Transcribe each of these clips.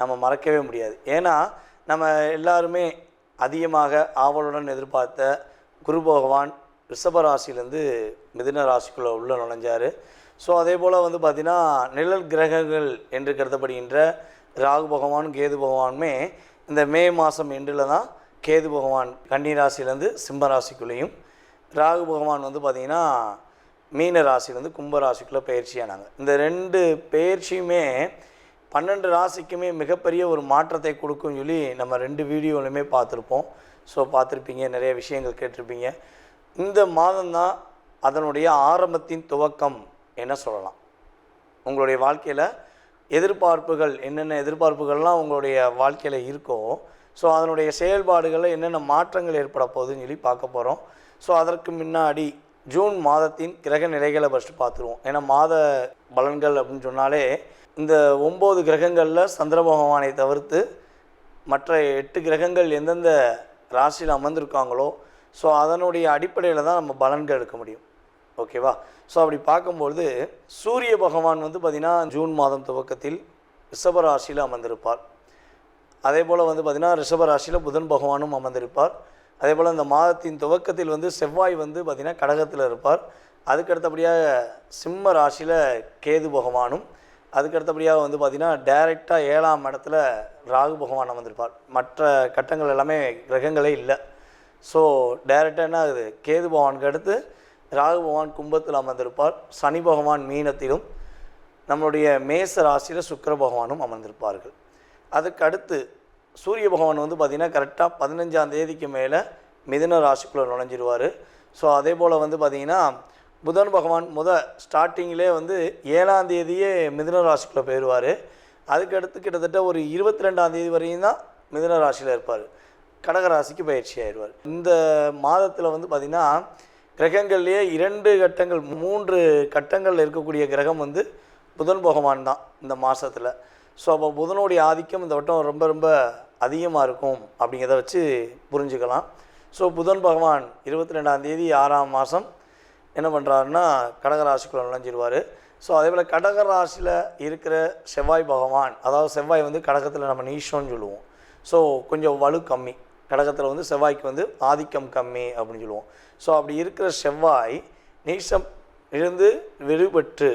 நம்ம மறக்கவே முடியாது. ஏன்னா நம்ம எல்லாருமே அதிகமாக ஆவலுடன் எதிர்பார்த்த குரு பகவான் ரிஷப ராசியிலேருந்து மிதுன ராசிக்குள்ளே உள்ளே நுழைஞ்சார். ஸோ அதே போல் வந்து பார்த்திங்கன்னா நிழல் கிரகங்கள் என்று கருதப்படுகின்ற ராகு பகவான் கேது பகவானுமே இந்த மே மாதம் எண்டில் தான் கேது பகவான் கன்னி ராசியிலேருந்து சிம்ம ராசிக்குள்ளேயும் ராகு பகவான் வந்து பார்த்திங்கன்னா மீன ராசிலேருந்து கும்ப ராசிக்குள்ளே பயிற்சியானாங்க. இந்த ரெண்டு பயிற்சியுமே பன்னெண்டு ராசிக்குமே மிகப்பெரிய ஒரு மாற்றத்தை கொடுக்கும்னு சொல்லி நம்ம ரெண்டு வீடியோலையுமே பார்த்துருப்போம். ஸோ பார்த்துருப்பீங்க நிறைய விஷயங்கள் கேட்டிருப்பீங்க. இந்த மாதம்தான் அதனுடைய ஆரம்பத்தின் துவக்கம் என்ன சொல்லலாம். உங்களுடைய வாழ்க்கையில் எதிர்பார்ப்புகள் என்னென்ன எதிர்பார்ப்புகள்லாம் உங்களுடைய வாழ்க்கையில் இருக்கோ ஸோ அதனுடைய செயல்பாடுகளில் என்னென்ன மாற்றங்கள் ஏற்பட போகுதுன்னு சொல்லி பார்க்க போகிறோம் ஸோ அதற்கு முன்னாடி ஜூன் மாதத்தின் கிரக நிலைகளை ஃபஸ்ட்டு பார்த்துருவோம். ஏன்னா மாத பலன்கள் அப்படின்னு சொன்னாலே இந்த ஒம்பது கிரகங்களில் சந்திர பகவானை தவிர்த்து மற்ற எட்டு கிரகங்கள் எந்தெந்த ராசியில் அமர்ந்திருக்காங்களோ ஸோ அதனுடைய அடிப்படையில் தான் நம்ம பலன்கள் எடுக்க முடியும். ஓகேவா ஸோ அப்படி பார்க்கும்பொழுது சூரிய பகவான் வந்து பார்த்திங்கன்னா ஜூன் மாதம் துவக்கத்தில் ரிஷபராசியில் அமர்ந்திருப்பார். அதே போல் வந்து பார்த்திங்கன்னா ரிஷபராசியில் புதன் பகவானும் அமர்ந்திருப்பார். அதே போல் இந்த மாதத்தின் துவக்கத்தில் வந்து செவ்வாய் வந்து பார்த்திங்கன்னா கடகத்தில் இருப்பார். அதுக்கடுத்தபடியாக சிம்ம ராசியில் கேது பகவானும் அதுக்கடுத்தபடியாக வந்து பார்த்திங்கன்னா டைரெக்டாக ஏழாம் இடத்துல ராகு பகவான் அமர்ந்திருப்பார். மற்ற கட்டங்கள் எல்லாமே கிரகங்களே இல்லை. ஸோ டைரெக்டாக என்ன ஆகுது? கேது பகவானுக்கு அடுத்து ராகு பகவான் கும்பத்தில் அமர்ந்திருப்பார். சனி பகவான் மீனத்திலும் நம்மளுடைய மேச ராசியில் சுக்கர பகவானும் அமர்ந்திருப்பார்கள். அதுக்கு அடுத்து சூரிய பகவான் வந்து பார்த்திங்கன்னா கரெக்டாக பதினஞ்சாம் தேதிக்கு மேலே மிதுன ராசிக்குள்ளே நுழைஞ்சிருவார். ஸோ அதே போல் வந்து பார்த்திங்கன்னா புதன் பகவான் முத ஸ்டார்டிங்கிலே வந்து ஏழாம் தேதியே மிதுன ராசிக்குள்ளே போயிடுவார் அதுக்கடுத்து கிட்டத்தட்ட ஒரு இருபத்தி ரெண்டாம் தேதி வரையும் தான் மிதுன ராசியில் இருப்பார். கடகராசிக்கு பயிற்சி ஆயிடுவார். இந்த மாதத்தில் வந்து பார்த்திங்கன்னா கிரகங்கள்லேயே இரண்டு கட்டங்கள் மூன்று கட்டங்களில் இருக்கக்கூடிய கிரகம் வந்து புதன் பகவான் தான் இந்த மாதத்தில் ஸோ அப்போ புதனுடைய ஆதிக்கம் இந்த வட்டம் ரொம்ப ரொம்ப அதிகமாக இருக்கும் அப்படிங்கிறத வச்சு புரிஞ்சுக்கலாம். ஸோ புதன் பகவான் இருபத்தி ரெண்டாம் தேதி ஆறாம் மாதம் என்ன பண்ணுறாருன்னா கடகராசிக்குள்ளே நுழைஞ்சிடுவார் ஸோ அதே போல் கடகராசியில் இருக்கிற செவ்வாய் பகவான் அதாவது செவ்வாய் வந்து கடகத்தில் நம்ம நீஷோன்னு சொல்லுவோம். ஸோ கொஞ்சம் வலு கம்மி. கடகத்தில் வந்து செவ்வாய்க்கு வந்து ஆதிக்கம் கம்மி அப்படின்னு சொல்லுவோம். ஸோ அப்படி இருக்கிற செவ்வாய் நீசம் இருந்து விடுபட்டு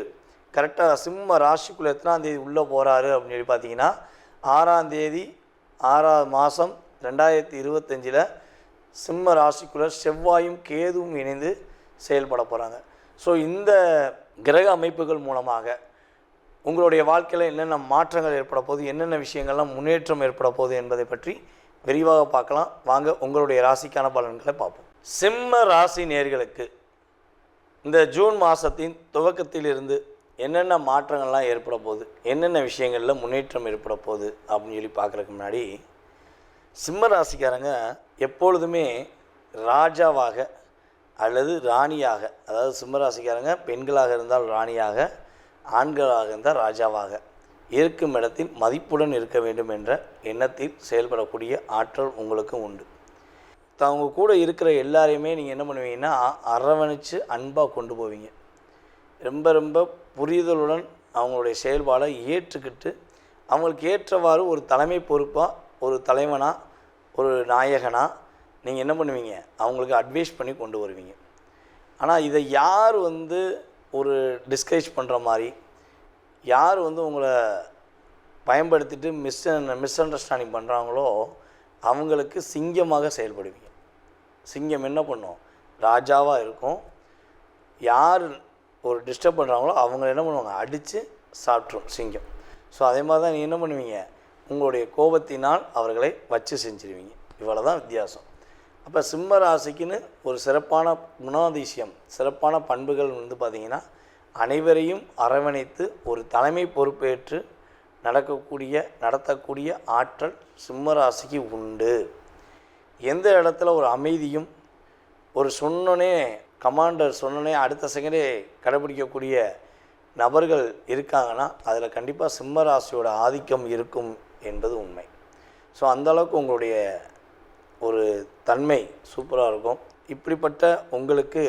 கரெக்டாக சிம்ம ராசிக்குள்ளே எத்தனாம் தேதி உள்ளே போகிறாரு அப்படின்னு சொல்லி பார்த்தீங்கன்னா ஆறாம் தேதி ஆறாவது மாதம் ரெண்டாயிரத்தி இருபத்தஞ்சில் சிம்ம ராசிக்குள்ளே செவ்வாயும் கேதுவும் இணைந்து செயல்பட போகிறாங்க ஸோ இந்த கிரக அமைப்புகள் மூலமாக உங்களுடைய வாழ்க்கையில் என்னென்ன மாற்றங்கள் ஏற்பட போகுது என்னென்ன விஷயங்கள்லாம் முன்னேற்றம் ஏற்பட போகுது என்பதை பற்றி விரிவாக பார்க்கலாம். வாங்க உங்களுடைய ராசிக்கான பலன்களை பார்ப்போம். சிம்ம ராசி நேர்களுக்கு இந்த ஜூன் மாதத்தின் துவக்கத்திலிருந்து என்னென்ன மாற்றங்கள்லாம் ஏற்பட போகுது என்னென்ன விஷயங்களில் முன்னேற்றம் ஏற்பட போகுது அப்படின்னு சொல்லி பார்க்குறதுக்கு முன்னாடி சிம்ம ராசிக்காரங்க எப்பொழுதுமே ராஜாவாக அல்லது ராணியாக அதாவது சிம்மராசிக்காரங்க பெண்களாக இருந்தால் ராணியாக ஆண்களாக இருந்தால் ராஜாவாக. இருக்கும் இடத்தில் மதிப்புடன் இருக்க வேண்டும் என்ற எண்ணத்தில் செயல்படக்கூடிய ஆற்றல் உங்களுக்கு உண்டு. அவங்க கூட இருக்கிற எல்லாரையுமே நீங்கள் என்ன பண்ணுவீங்கன்னா அரவணைச்சு அன்பாக கொண்டு போவீங்க. ரொம்ப ரொம்ப புரிதலுடன் அவங்களுடைய செயல்பாடை ஏற்றுக்கிட்டு அவங்களுக்கு ஏற்றவாறு ஒரு தலைமை பொறுப்பாக ஒரு தலைவனாக ஒரு நாயகனாக நீங்கள் என்ன பண்ணுவீங்க? அவங்களுக்கு அட்வைஸ் பண்ணி கொண்டு வருவீங்க. ஆனால் இதை யார் வந்து ஒரு டிஸ்கரேஜ் பண்ணுற மாதிரி யார் வந்து உங்களை பயன்படுத்திட்டு மிஸ் மிஸ் அண்டர்ஸ்டாண்டிங் பண்ணுறாங்களோ அவங்களுக்கு சிங்கமாக செயல்படுவீங்க. சிங்கம் என்ன பண்ணும்? ராஜாவாக இருக்கும். யார் ஒரு டிஸ்டர்ப் பண்ணுறாங்களோ அவங்க என்ன பண்ணுவாங்க? அடித்து சாப்பிட்ரும் சிங்கம். ஸோ அதே மாதிரி தான் நீங்கள் என்ன பண்ணுவீங்க? உங்களுடைய கோபத்தினால் அவர்களை வச்சு செஞ்சிருவீங்க. இவ்வளோ தான் வித்தியாசம். அப்போ சிம்ம ராசிக்குன்னு ஒரு சிறப்பான குணாதிசயம் சிறப்பான பண்புகள் வந்து பார்த்திங்கன்னா அனைவரையும் அரவணைத்து ஒரு தலைமை பொறுப்பேற்று நடக்கக்கூடிய நடத்தக்கூடிய ஆற்றல் சிம்ம ராசிக்கு உண்டு. எந்த இடத்துல ஒரு அமைதியும் ஒரு சொன்னோனே கமாண்டர் சொன்னோனே அடுத்த செகண்டே கடைபிடிக்கக்கூடிய நபர்கள் இருக்காங்கன்னா அதில் கண்டிப்பாக சிம்ம ராசியோட ஆதிக்கம் இருக்கும் என்பது உண்மை. ஸோ அந்தளவுக்கு உங்களுடைய ஒரு தன்மை சூப்பராக இருக்கும். இப்படிப்பட்ட உங்களுக்கு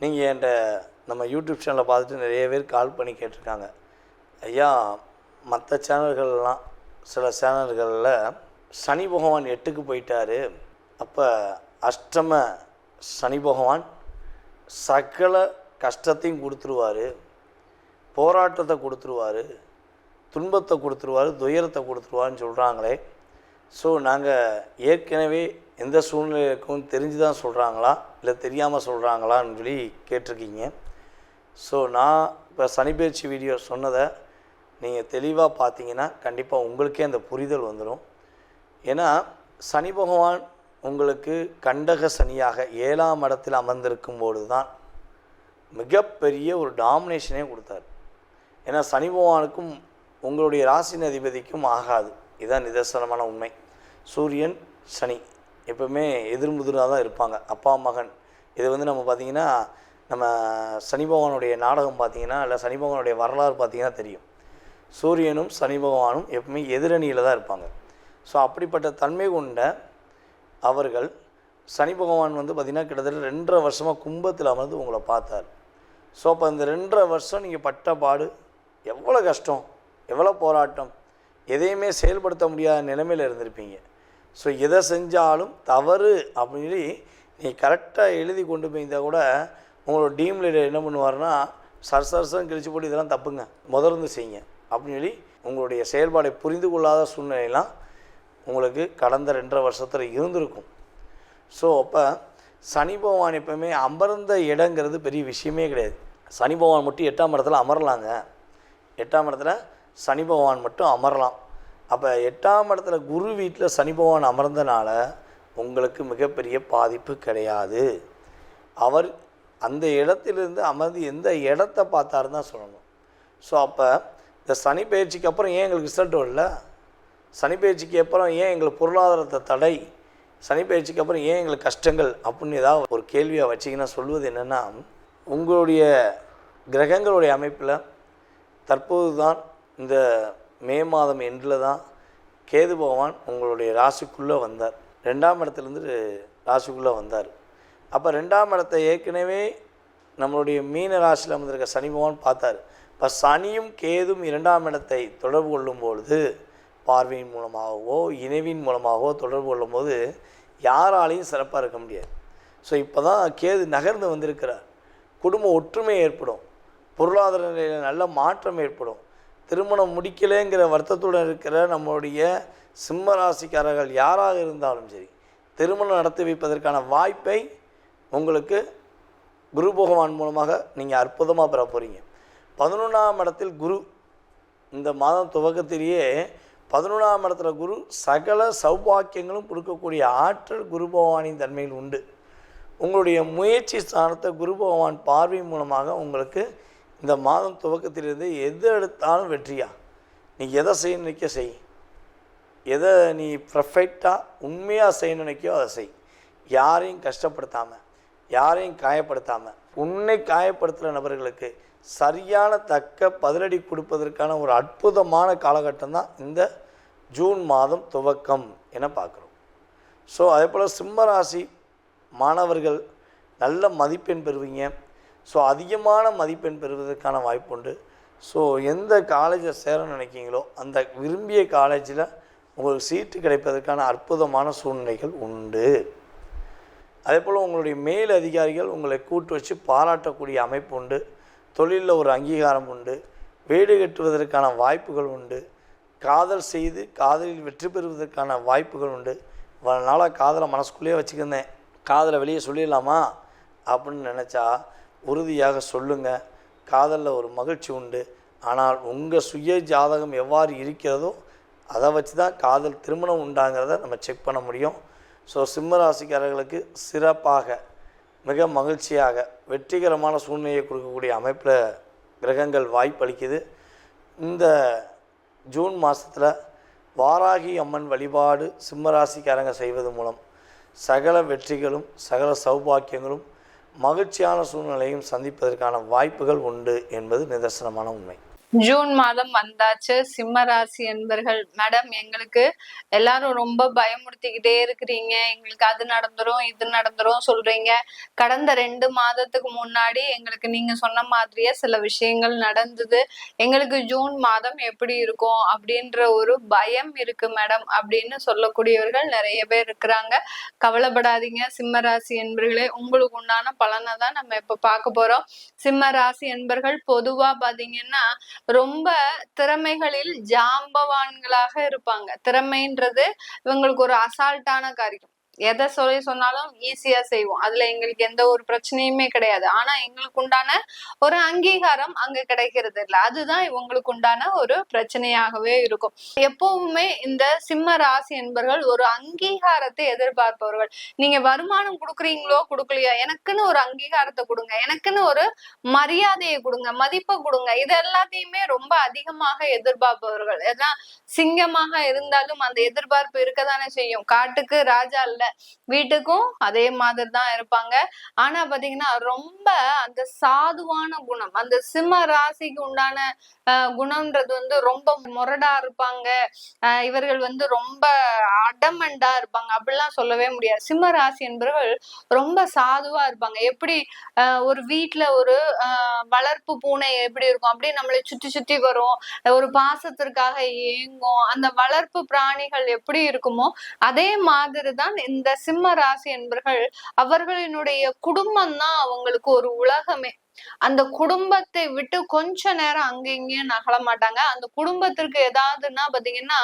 நீங்கள் என்கிட்ட நம்ம யூடியூப் சேனலை பார்த்துட்டு நிறைய பேர் கால் பண்ணி கேட்டிருக்காங்க. ஐயா மற்ற சேனல்கள்லாம் சில சேனல்களில் சனி பகவான் எட்டுக்கு போயிட்டாரு. அப்போ அஷ்டம சனி பகவான் சகல கஷ்டத்தையும் கொடுத்துருவாரு. போராட்டத்தை கொடுத்துருவாரு. துன்பத்தை கொடுத்துருவாரு. துயரத்தை கொடுத்துருவாருன்னு சொல்கிறாங்களே ஸோ நாங்கள் ஏற்கனவே எந்த சூழ்நிலை இருக்கும் தெரிஞ்சு தான் சொல்கிறாங்களா இல்லை தெரியாமல் சொல்கிறாங்களான்னு சொல்லி கேட்டிருக்கீங்க. ஸோ நான் இப்போ சனிப்பயிற்சி வீடியோ சொன்னதை நீங்கள் தெளிவாக பார்த்தீங்கன்னா கண்டிப்பாக உங்களுக்கே அந்த புரிதல் வந்துடும் ஏன்னா சனி பகவான் உங்களுக்கு கண்டக சனியாக ஏழாம் இடத்தில் அமர்ந்திருக்கும் போது தான் மிகப்பெரிய ஒரு டாமினேஷனே கொடுத்தாரு. ஏன்னா சனி பகவானுக்கும் உங்களுடைய ராசின் அதிபதிக்கும் ஆகாது. இதுதான் நிதர்சனமான உண்மை. சூரியன் சனி. எப்பவுமே எதிர்முதிராக தான் இருப்பாங்க. அப்பா மகன். இது வந்து நம்ம பார்த்திங்கன்னா நம்ம சனி பகவானுடைய நாடகம் பார்த்திங்கன்னா இல்லை சனி பகவானுடைய வரலாறு பார்த்தீங்கன்னா தெரியும். சூரியனும் சனி பகவானும் எப்பவுமே எதிரணியில் தான் இருப்பாங்க. ஸோ அப்படிப்பட்ட தன்மை கொண்ட அவர்கள் சனி பகவான் வந்து பார்த்திங்கன்னா கிட்டத்தட்ட ரெண்டரை வருஷமாக கும்பத்தில் அமர்ந்து உங்களை பார்த்தார். ஸோ அப்போ இந்த ரெண்டரை வருஷம் நீங்கள் பட்ட பாடு எவ்வளோ கஷ்டம் எவ்வளோ போராட்டம் எதையுமே செயல்படுத்த முடியாத நிலைமையில் இருந்திருப்பீங்க. ஸோ எதை செஞ்சாலும் தவறு அப்படின்னு சொல்லி நீ கரெக்டாக எழுதி கொண்டு போயிருந்தால் கூட உங்களோட டீம் லீடர் என்ன பண்ணுவார்னா சர் சர்சம் கிழிச்சு போட்டு இதெல்லாம் தப்புங்க. முதலிருந்து செய்யுங்க. அப்படின்னு சொல்லி உங்களுடைய செயல்பாடை புரிந்து கொள்ளாத சூழ்நிலையெல்லாம் உங்களுக்கு கடந்த ரெண்டரை வருஷத்தில் இருந்திருக்கும். ஸோ அப்போ சனி பகவான் எப்பவுமே அமர்ந்த இடங்கிறது பெரிய விஷயமே கிடையாது. சனி பகவான் மட்டும் எட்டாம் இடத்துல அமரலாங்க. எட்டாம் இடத்துல சனி பகவான் மட்டும் அமரலாம். அப்போ எட்டாம் இடத்துல குரு வீட்டில் சனி பகவான் அமர்ந்தனால உங்களுக்கு மிகப்பெரிய பாதிப்பு கிடையாது. அவர் அந்த இடத்திலிருந்து அமர்ந்து எந்த இடத்த பார்த்தாருன்னு தான் சொல்லணும். ஸோ அப்போ இந்த சனி பயிற்சிக்கு அப்புறம் ஏன் எங்களுக்கு ரிசல்ட் வரல? சனி பயிற்சிக்கு அப்புறம் ஏன் எங்களுக்கு பொருளாதாரத்தை தடை? சனி பயிற்சிக்கு அப்புறம் ஏன் எங்களுக்கு கஷ்டங்கள்? அப்படின்னு ஏதாவது ஒரு கேள்வியை வச்சிங்கன்னா சொல்வது என்னென்னா உங்களுடைய கிரகங்களுடைய அமைப்பில் தற்போது தான் இந்த மே மாதம் எண்டில் தான் கேது பகவான் உங்களுடைய ராசிக்குள்ளே வந்தார். ரெண்டாம் இடத்துலேருந்து ராசிக்குள்ளே வந்தார். அப்போ ரெண்டாம் இடத்தை ஏற்கனவே நம்மளுடைய மீன ராசியில் வந்திருக்க சனி பகவான் பார்த்தார். இப்போ சனியும் கேதும் இரண்டாம் இடத்தை தொடர்பு கொள்ளும் பொழுது பார்வையின் மூலமாகவோ இணைவின் மூலமாகவோ தொடர்பு கொள்ளும்போது யாராலையும் சிறப்பாக இருக்க முடியாது. ஸோ இப்போ தான் கேது நகர்ந்து வந்திருக்கிறார். குடும்ப ஒற்றுமை ஏற்படும். பொருளாதார நிலையில் நல்ல மாற்றம் ஏற்படும். திருமணம் முடிக்கலைங்கிற வருத்தத்துடன் இருக்கிற நம்மளுடைய சிம்ம ராசிக்காரர்கள் யாராக இருந்தாலும் சரி திருமணம் நடத்தி வைப்பதற்கான வாய்ப்பை உங்களுக்கு குரு பகவான் மூலமாக நீங்கள் அற்புதமாக பெற போகிறீங்க பதினொன்றாம் இடத்தில் குரு இந்த மாதம் துவக்கத்திலேயே பதினொன்றாம் இடத்துல குரு சகல சௌபாக்கியங்களும் கொடுக்கக்கூடிய ஆற்றல் குரு பகவானின் தன்மையில் உண்டு. உங்களுடைய முயற்சி ஸ்தானத்தை குரு பகவான் பார்வை மூலமாக உங்களுக்கு இந்த மாதம் துவக்கத்திலிருந்து எது எடுத்தாலும் வெற்றியா? நீ எதை செய்ய நினைக்க செய். எதை நீ பர்ஃபெக்டாக உண்மையாக செய்ய நினைக்கோ அதை செய். யாரையும் கஷ்டப்படுத்தாமல் யாரையும் காயப்படுத்தாமல் உன்னை காயப்படுத்துகிற நபர்களுக்கு சரியான தக்க பதிலடி கொடுப்பதற்கான ஒரு அற்புதமான காலகட்டம் தான் இந்த ஜூன் மாதம் துவக்கம் என பார்க்குறோம். ஸோ அதே போல் சிம்மராசி மாணவர்கள் நல்ல மதிப்பெண் பெறுவீங்க. ஸோ அதிகமான மதிப்பெண் பெறுவதற்கான வாய்ப்பு உண்டு ஸோ எந்த காலேஜை சேர நினைக்கிங்களோ அந்த விரும்பிய காலேஜில் உங்களுக்கு சீட்டு கிடைப்பதற்கான அற்புதமான சூழ்நிலைகள் உண்டு. அதே போல் உங்களுடைய மேல் அதிகாரிகள் உங்களை கூட்டு வச்சு பாராட்டக்கூடிய அமைப்பு உண்டு. தொழிலில் ஒரு அங்கீகாரம் உண்டு. வீடு கட்டுவதற்கான வாய்ப்புகள் உண்டு. காதல் செய்து காதலில் வெற்றி பெறுவதற்கான வாய்ப்புகள் உண்டு. இவ்வளோ நாளாக காதலை மனசுக்குள்ளேயே வச்சுக்கிருந்தேன். காதலை வெளியே சொல்லிடலாமா? அப்படின்னு நினச்சா உறுதியாக சொல்லுங்கள் காதலில் ஒரு மகிழ்ச்சி உண்டு. ஆனால் உங்கள் சுய ஜாதகம் எவ்வாறு இருக்கிறதோ அதை வச்சு தான் காதல் திருமணம் உண்டாங்கிறத நம்ம செக் பண்ண முடியும். ஸோ சிம்மராசிக்காரர்களுக்கு சிறப்பாக மிக மகிழ்ச்சியாக வெற்றிகரமான சூழ்நிலையை கொடுக்கக்கூடிய அமைப்பில் கிரகங்கள் வாய்ப்பளிக்குது இந்த ஜூன் மாதத்தில் வாராகி அம்மன் வழிபாடு சிம்மராசிக்காரங்க செய்வது மூலம் சகல வெற்றிகளும் சகல சௌபாக்கியங்களும் மகிழ்ச்சியான சூழ்நிலையும் சந்திப்பதற்கான வாய்ப்புகள் உண்டு என்பது நிதர்சனமான உண்மை. ஜூன் மாதம் வந்தாச்சு. சிம்ம ராசி என்பர்கள் மேடம் எங்களுக்கு எல்லாரும் ரொம்ப பயமுறுத்திக்கிட்டே இருக்கிறீங்க. எங்களுக்கு அது நடந்துரும் இது நடந்துரும் சொல்றீங்க. கடந்த ரெண்டு மாதத்துக்கு முன்னாடி எங்களுக்கு நீங்க சொன்ன மாதிரியே சில விஷயங்கள் நடந்தது. எங்களுக்கு ஜூன் மாதம் எப்படி இருக்கும் அப்படின்ற ஒரு பயம் இருக்கு மேடம் அப்படின்னு சொல்லக்கூடியவர்கள் நிறைய பேர் இருக்கிறாங்க. கவலைப்படாதீங்க சிம்ம ராசி என்பர்களே உங்களுக்கு உண்டான பலனை தான் நம்ம இப்ப பார்க்க போறோம். சிம்ம ராசி என்பர்கள் பொதுவா பாத்தீங்கன்னா ரொம்ப திறமைகளில் ஜாம்பவான்களாக இருப்பாங்க. திறமைன்றது இவங்களுக்கு ஒரு அசால்ட்டான காரியம். எதை சொல்லி சொன்னாலும் ஈஸியா செய்வோம். அதுல எங்களுக்கு எந்த ஒரு பிரச்சனையுமே கிடையாது. ஆனா எங்களுக்கு உண்டான ஒரு அங்கீகாரம் அங்க கிடைக்கிறது இல்ல. அதுதான் இவங்களுக்கு உண்டான ஒரு பிரச்சனையாகவே இருக்கும். எப்பவுமே இந்த சிம்ம ராசி என்பவர்கள் ஒரு அங்கீகாரத்தை எதிர்பார்ப்பவர்கள். நீங்க வருமானம் கொடுக்குறீங்களோ கொடுக்கலையோ எனக்குன்னு ஒரு அங்கீகாரத்தை கொடுங்க. எனக்குன்னு ஒரு மரியாதையை கொடுங்க மதிப்பை கொடுங்க. இது எல்லாத்தையுமே ரொம்ப அதிகமாக எதிர்பார்ப்பவர்கள். எல்லாம் சிங்கமாக இருந்தாலும் அந்த எதிர்பார்ப்பு இருக்கதானே செய்யும். காட்டுக்கு ராஜா இல்ல. வீட்டுக்கும் அதே மாதிரி தான் இருப்பாங்க. ஆனா பாத்தீங்கன்னா ரொம்ப அந்த சாதுவான குணம் அந்த சிம்ம ராசிக்கு உண்டான குணம்ன்றது வந்து ரொம்ப முரடா இருப்பாங்க. இவர்கள் வந்து ரொம்ப அடமண்டா இருப்பாங்க. அப்படிலாம் சொல்லவே முடியாது. சிம்ம ராசி என்பவர்கள் ரொம்ப சாதுவா இருப்பாங்க. எப்படி ஒரு வீட்டுல ஒரு வளர்ப்பு பூனை எப்படி இருக்கும்? அப்படியே நம்மளை சுத்தி சுத்தி வரும். ஒரு பாசத்திற்காக ஏங்கும் அந்த வளர்ப்பு பிராணிகள் எப்படி இருக்குமோ அதே மாதிரி தான் இந்த சிம்ம ராசி என்பர்கள் அவர்களினுடைய குடும்பம் தான் அவங்களுக்கு ஒரு உலகமே. அந்த குடும்பத்தை விட்டு கொஞ்ச நேரம் அங்க இங்கேயும் நகல மாட்டாங்க. அந்த குடும்பத்திற்கு ஏதாவதுன்னா பாத்தீங்கன்னா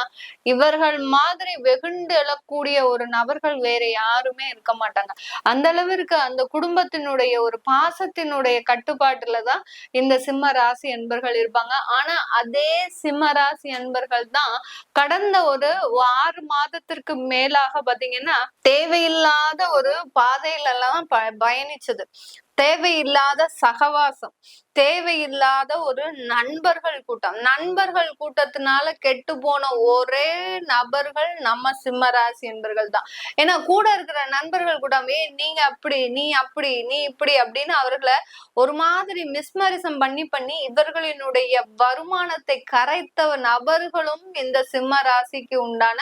இவர்கள் மாதிரி வெகுண்டு எழக்கூடிய ஒரு நபர்கள் வேற யாருமே இருக்க மாட்டாங்க. அந்த அளவிற்கு அந்த குடும்பத்தினுடைய ஒரு பாசத்தினுடைய கட்டுப்பாட்டுலதான் இந்த சிம்ம ராசி என்பர்கள் இருப்பாங்க. ஆனா அதே சிம்ம ராசி என்பர்கள் தான் கடந்த ஒரு ஆறு மாதத்திற்கு மேலாக பாத்தீங்கன்னா தேவையில்லாத ஒரு பாதையில எல்லாம் ப பயணிச்சது. தேவையில்லாத சகவாசம் தேவையில்லாத ஒரு நண்பர்கள் கூட்டம். நண்பர்கள் கூட்டத்தினால கெட்டு போன ஒரே நபர்கள் நம்ம சிம்மராசி என்பர்கள் தான். ஏன்னா கூட இருக்கிற நண்பர்கள் கூட்டம் ஏ நீங்க அப்படி நீ அப்படி நீ இப்படி அப்படின்னு அவர்களை ஒரு மாதிரி மிஸ்மரிசம் பண்ணி பண்ணி இவர்களினுடைய வருமானத்தை கரைத்த நபர்களும் இந்த சிம்ம ராசிக்கு உண்டான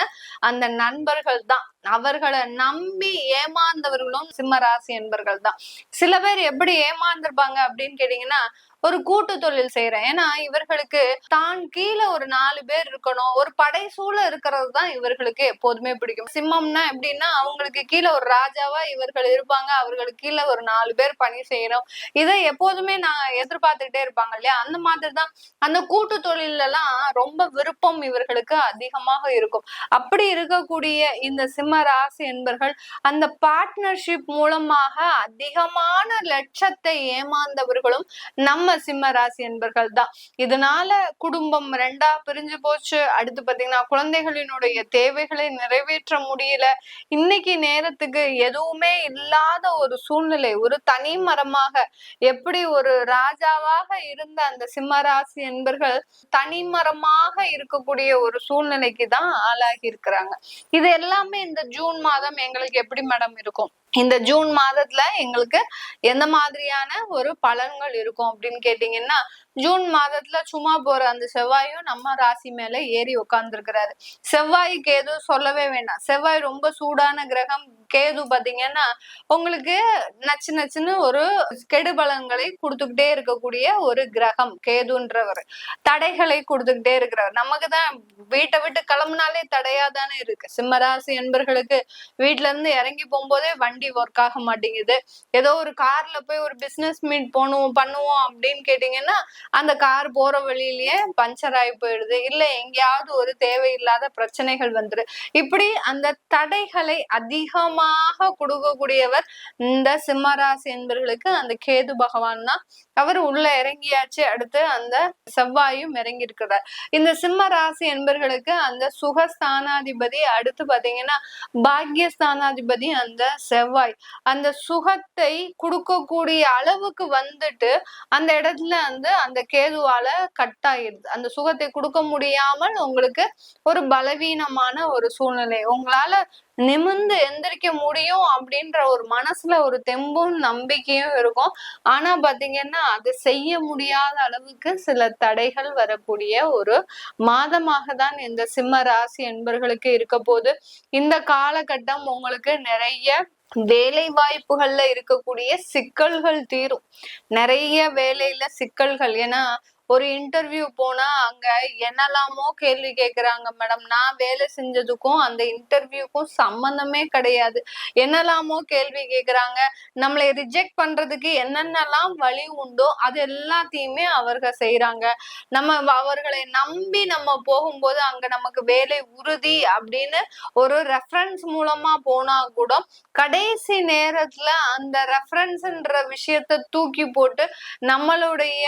அந்த நண்பர்கள் தான். அவர்களை நம்பி ஏமாந்தவர்களும் சிம்ம ராசி என்பர்கள் தான் சில பேர் எப்படி ஏமாந்திருப்பாங்க அப்படின்னு கேட்டீங்கன்னா ஒரு கூட்டு தொழில் செய்யறேன் ஏன்னா இவர்களுக்கு தான் கீழே ஒரு நாலு பேர் இருக்கணும். ஒரு படை சூழ இருக்கிறது தான் இவர்களுக்கு எப்போதுமே பிடிக்கும். சிம்மம்னா எப்படின்னா அவங்களுக்கு கீழே ஒரு ராஜாவா இவர்கள் இருப்பாங்க. அவர்களுக்கு கீழே ஒரு நாலு பேர் பணி செய்யணும். இதை எப்போதுமே நான் எதிர்பார்த்துக்கிட்டே இருப்பாங்க இல்லையா? அந்த மாதிரி தான் அந்த கூட்டு தொழில எல்லாம் ரொம்ப விருப்பம் இவர்களுக்கு அதிகமாக இருக்கும். அப்படி இருக்கக்கூடிய இந்த சிம்ம ராசி என்பர்கள் அந்த பார்ட்னர்ஷிப் மூலமாக அதிகமான லட்சத்தை ஏமாந்தவர்களும் நம்ம சிம்ம ராசி என்பர்கள் தான். இதனால குடும்பம் ரெண்டா பிரிஞ்சு போச்சு. அடுத்து பாத்தீங்கன்னா குழந்தைகளினுடைய தேவைகளை நிறைவேற்ற முடியல. இன்னைக்கு நேரத்துக்கு எதுவுமே இல்லாத ஒரு சூழ்நிலை ஒரு தனி மரமாக எப்படி ஒரு ராஜாவாக இருந்த அந்த சிம்ம ராசி என்பர்கள் தனிமரமாக இருக்கக்கூடிய ஒரு சூழ்நிலைக்கு தான் ஆளாகி இருக்கிறாங்க. இது எல்லாமே இந்த ஜூன் மாதம் எங்களுக்கு எப்படி மேடம் இருக்கும்? இந்த ஜூன் மாதத்துல எங்களுக்கு எந்த மாதிரியான ஒரு பலன்கள் இருக்கும் அப்படின்னு கேட்டீங்கன்னா ஜூன் மாதத்துல சும்மா போற அந்த செவ்வாயும் நம்ம ராசி மேல ஏறி உட்கார்ந்துருக்கிறாரு செவ்வாய் கேது சொல்லவே வேண்டாம் செவ்வாய் ரொம்ப சூடான கிரகம். கேது பாத்தீங்கன்னா உங்களுக்கு நச்சு நச்சுன்னு ஒரு கெடுபலங்களை கொடுத்துக்கிட்டே இருக்கக்கூடிய ஒரு கிரகம் கேதுன்றவர். தடைகளை கொடுத்துக்கிட்டே இருக்கிறவர் நமக்கு தான் வீட்டை விட்டு கிளம்புனாலே தடையா தானே இருக்கு. சிம்மராசி என்பர்களுக்கு வீட்டுல இருந்து இறங்கி போகும்போதே வண்டி ஒர்க் ஆக மாட்டேங்குது. ஏதோ ஒரு கார்ல போய் ஒரு பிசினஸ் மீட் போகணும் பண்ணுவோம் அப்படின்னு கேட்டீங்கன்னா அந்த கார் போற வழியிலேயே பஞ்சர் ஆகி போயிடுது. இல்ல எங்கேயாவது ஒரு தேவையில்லாத பிரச்சனைகள் வந்துரு. இப்படி அந்த தடைகளை அதிகமாக கொடுக்கக்கூடியவர் இந்த சிம்மராசி என்பவர்களுக்கு அந்த கேது பகவான் தான். அவர் உள்ள இறங்கியாச்சு. அடுத்து அந்த செவ்வாயும் இறங்கி இருக்கிறார் இந்த சிம்ம ராசி என்பர்களுக்கு அந்த சுகஸ்தானாதிபதி அடுத்து பாத்தீங்கன்னா பாக்யஸ்தானாதிபதி அந்த செவ்வாய். அந்த சுகத்தை கொடுக்கக்கூடிய அளவுக்கு வந்துட்டு அந்த இடத்துல வந்து அந்த அந்த கேதுவால கட் ஆயிடுது அந்த சுகத்தை கொடுக்க முடியாமல் உங்களுக்கு ஒரு பலவீனமான ஒரு சூழ்நிலை. உங்களால நிமிர்ந்து எந்திரிக்க முடியும் அப்படின்ற ஒரு மனசுல ஒரு தெம்பும் நம்பிக்கையும் இருக்கும். ஆனா பாத்தீங்கன்னா அது செய்ய முடியாத அளவுக்கு சில தடைகள் வரக்கூடிய ஒரு மாதமாக தான் இந்த சிம்ம ராசி என்பர்களுக்கு இருக்க போது இந்த காலகட்டம் உங்களுக்கு நிறைய வேலை வாய்ப்புகள்ல இருக்கக்கூடிய சிக்கல்கள் தீரும். நிறைய வேலையில சிக்கல்கள். ஏன்னா ஒரு இன்டர்வியூ போனா அங்க என்னெல்லாமோ கேள்வி கேக்குறாங்க மேடம் நான் வேலை செஞ்சதுக்கும் அந்த இன்டர்வியூக்கும் சம்பந்தமே கிடையாது. என்னெல்லாமோ கேள்வி கேக்குறாங்க. நம்மளை ரிஜெக்ட் பண்றதுக்கு என்னென்னலாம் வழி உண்டோ அது எல்லாத்தையுமே அவர்கள் செய்யறாங்க நம்ம அவர்களை நம்பி நம்ம போகும்போது அங்க நமக்கு வேலை உறுதி அப்படின்னு ஒரு ரெஃபரன்ஸ் மூலமா போனா கூட கடைசி நேரத்துல அந்த ரெஃபரன்ஸ்ன்ற விஷயத்த தூக்கி போட்டு நம்மளுடைய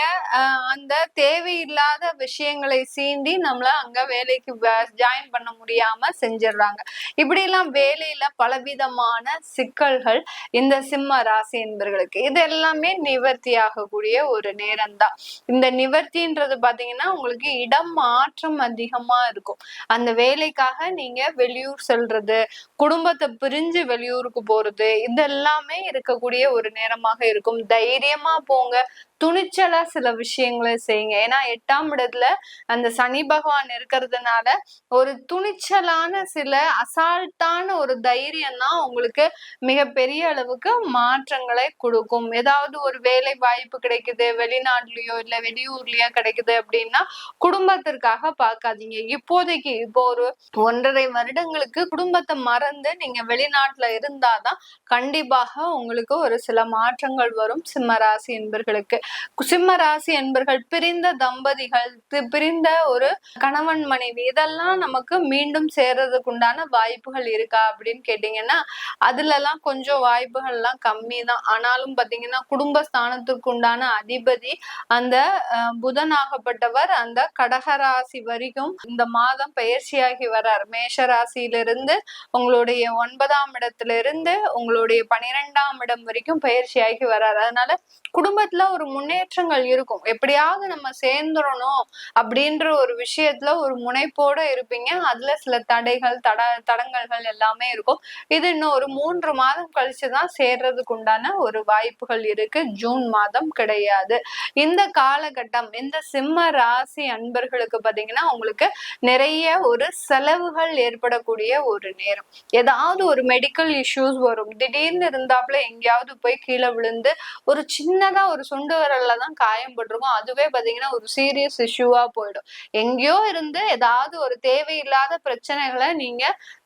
அந்த தேவையில்லாத விஷயங்களை சீண்டி நம்மள அங்க வேலைக்கு ஜாயின் பண்ண முடியாம செஞ்சிடுறாங்க இப்படி எல்லாம் வேலையில பலவிதமான சிக்கல்கள் இந்த சிம்ம ராசி என்பர்களுக்கு. இது எல்லாமே நிவர்த்தி ஆகக்கூடிய ஒரு நேரம் தான் இந்த நிவர்த்தின்றது பாத்தீங்கன்னா உங்களுக்கு இடம் மாற்றம் அதிகமா இருக்கும். அந்த வேலைக்காக நீங்க வெளியூர் செல்றது குடும்பத்தை பிரிஞ்சு வெளியூருக்கு போறது இது எல்லாமே இருக்கக்கூடிய ஒரு நேரமாக இருக்கும். தைரியமா போங்க. துணிச்சலா சில விஷயங்களை செய்யுங்க. ஏன்னா எட்டாம் இடத்துல அந்த சனி பகவான் இருக்கிறதுனால ஒரு துணிச்சலான சில அசால்ட்டான ஒரு தைரியம் தான் உங்களுக்கு மிகப்பெரிய அளவுக்கு மாற்றங்களை கொடுக்கும். ஏதாவது ஒரு வேலை வாய்ப்பு கிடைக்குது வெளிநாட்டுலயோ இல்ல வெளியூர்லயோ கிடைக்குது அப்படின்னா குடும்பத்திற்காக பார்க்காதீங்க. இப்போதைக்கு இப்போ ஒரு ஒன்றரை வருடங்களுக்கு குடும்பத்தை மறந்து நீங்க வெளிநாட்டுல இருந்தாதான் கண்டிப்பாக உங்களுக்கு ஒரு சில மாற்றங்கள் வரும் சிம்மராசி என்பர்களுக்கு. சிம்ம ராசி என்பர்கள் பிரிந்த தம்பதிகள் பிரிந்த ஒரு கணவன் மனைவி இதெல்லாம் நமக்கு மீண்டும் சேர்றதுக்கு உண்டான வாய்ப்புகள் இருக்கா அப்படின்னு கேட்டீங்கன்னா அதுல எல்லாம் கொஞ்சம் வாய்ப்புகள் எல்லாம் கம்மி தான் ஆனாலும் பாத்தீங்கன்னா குடும்ப ஸ்தானத்துக்கு உண்டான அதிபதி அந்த புதனாகப்பட்டவர் அந்த கடகராசி வரைக்கும் இந்த மாதம் பயிற்சியாகி வர்றார் மேஷ ராசியிலிருந்து உங்களுடைய ஒன்பதாம் இடத்துல இருந்து உங்களுடைய பனிரெண்டாம் இடம் வரைக்கும் பயிற்சியாகி வர்றார் அதனால குடும்பத்துல ஒரு முன்னேற்றங்கள் இருக்கும். எப்படியாவது நம்ம சேர்ந்துடணும் அப்படின்ற ஒரு விஷயத்துல ஒரு முனைப்போட இருப்பீங்க. அதுல சில தடைகள் தட தடங்கல்கள் எல்லாமே இருக்கும். இது இன்னும் ஒரு மூன்று மாதம் கழிச்சுதான் சேர்றதுக்கு உண்டான ஒரு வாய்ப்புகள் இருக்கு. ஜூன் மாதம் கிடையாது. இந்த காலகட்டம் இந்த சிம்ம ராசி அன்பர்களுக்கு பாத்தீங்கன்னா உங்களுக்கு நிறைய ஒரு செலவுகள் ஏற்படக்கூடிய ஒரு நேரம். ஏதாவது ஒரு மெடிக்கல் இஷ்யூஸ் வரும். திடீர்னு இருந்தாப்புல எங்கேயாவது போய் கீழே விழுந்து ஒரு சின்னதா ஒரு சுண்டு விரல்ல தான் காயம் பட்டிருக்கும். அதுவே பாத்தீங்கன்னா ஒரு சீரியஸ் இஷ்யூவா போயிடும். எங்கேயோ இருந்து ஏதாவது ஒரு தேவையில்லாத பிரச்சனைகளை நீங்க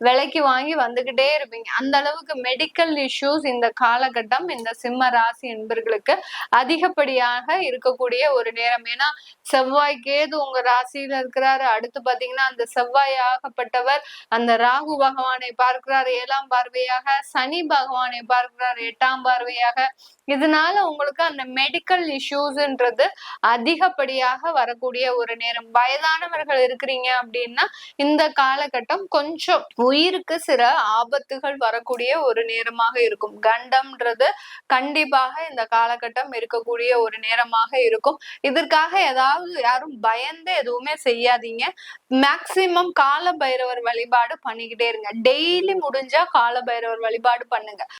விலைக்கு வாங்கி வந்துகிட்டே இருப்பீங்க. அந்த அளவுக்கு மெடிக்கல் இஷ்யூஸ் இந்த காலகட்டம் இந்த சிம்ம ராசி என்பர்களுக்கு அதிகப்படியாக இருக்கக்கூடிய ஒரு நேரம். ஏன்னா செவ்வாய் கேது உங்க ராசியில இருக்கிறாரு. அடுத்து பாத்தீங்கன்னா அந்த செவ்வாய் ஆகப்பட்டவர் அந்த ராகு பகவானை பார்க்கிறார். ஏழாம் பார்வையாக சனி பகவானை பார்க்கிறார். எட்டாம் பார்வையாக. இதனால உங்களுக்கு அந்த மெடிக்கல் இஷ்யூஸ்ன்றது அதிகப்படியாக வரக்கூடிய ஒரு நேரம். வயதானவர்கள் இருக்கிறீங்க அப்படின்னா இந்த காலகட்டம் கொஞ்சம் உயிருக்கு சில ஆபத்துகள் வரக்கூடிய ஒரு நேரமாக இருக்கும். கண்டம்ன்றது கண்டிப்பாக இந்த காலகட்டம் இருக்கக்கூடிய ஒரு நேரமாக இருக்கும். இதற்காக ஏதாவது யாரும் பயந்து எதுவுமே செய்யாதீங்க. மேக்சிமம் கால பைரவர் வழிபாடு பண்ணிக்கிட்டே இருங்க. டெய்லி முடிஞ்சா கால பைரவர் வழிபாடு பண்ணுங்க.